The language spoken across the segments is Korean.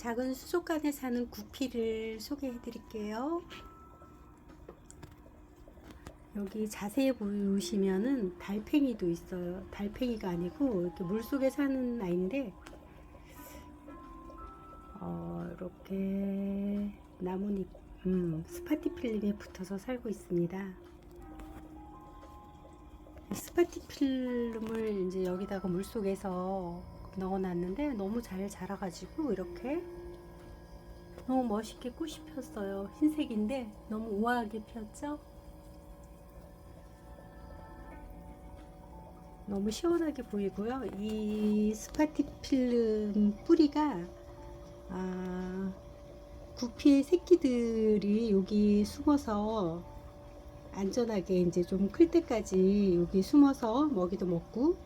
작은 수족관에 사는 구피를 소개해 드릴게요. 여기 자세히 보시면은 달팽이도 있어요. 달팽이가 아니고 이렇게 물 속에 사는 아이인데 어, 이렇게 나뭇잎, 음, 스파티필름에 붙어서 살고 있습니다. 이 스파티필름을 이제 여기다가 물 속에서 넣어놨는데 너무 잘 자라가지고 이렇게 너무 멋있게 꽃이 폈어요. 흰색인데 너무 우아하게 폈죠? 너무 시원하게 보이고요. 이 스파티필름 뿌리가 아, 구피의 새끼들이 여기 숨어서 안전하게 이제 좀 클 때까지 여기 숨어서 먹이도 먹고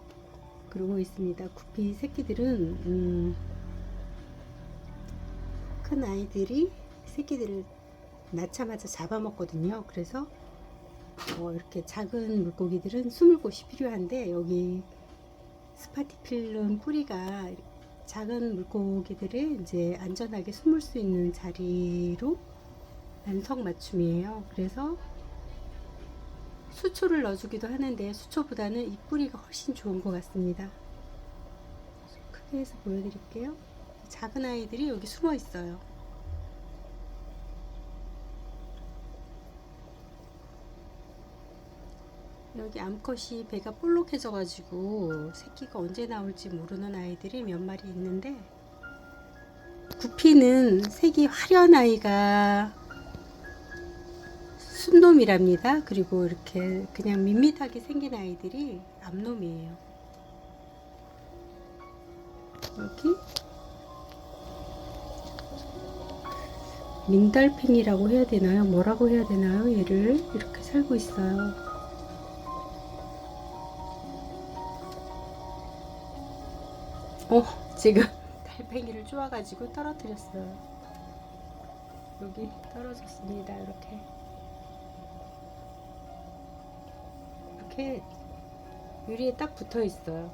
그러고 있습니다. 구피 새끼들은 음, 큰 아이들이 새끼들을 낳자마자 잡아먹거든요. 그래서 어, 이렇게 작은 물고기들은 숨을 곳이 필요한데 여기 스파티필름 뿌리가 작은 물고기들을 이제 안전하게 숨을 수 있는 자리로 안성 맞춤이에요. 그래서 수초를 넣어주기도 하는데 수초보다는 이 뿌리가 훨씬 좋은 것 같습니다. 크게 해서 보여드릴게요. 작은 아이들이 여기 숨어 있어요. 여기 암컷이 배가 볼록해져가지고 새끼가 언제 나올지 모르는 아이들이 몇 마리 있는데 구피는 색이 화려한 아이가 순놈이랍니다. 그리고 이렇게 그냥 밋밋하게 생긴 아이들이 암놈이에요. 여기 민달팽이라고 해야 되나요? 뭐라고 해야 되나요? 얘를 이렇게 살고 있어요. 어, 지금 달팽이를 쪼아가지고 떨어뜨렸어요. 여기 떨어졌습니다. 이렇게. 이렇게 유리에 딱 붙어 있어요.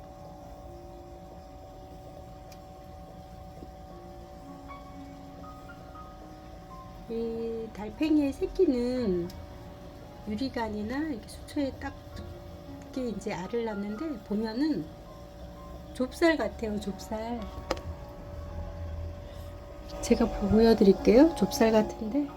이 달팽이의 새끼는 유리관이나 이렇게 수초에 딱 붙게 이제 알을 낳는데 보면은 좁쌀 같아요, 좁쌀. 제가 보여드릴게요. 좁쌀 같은데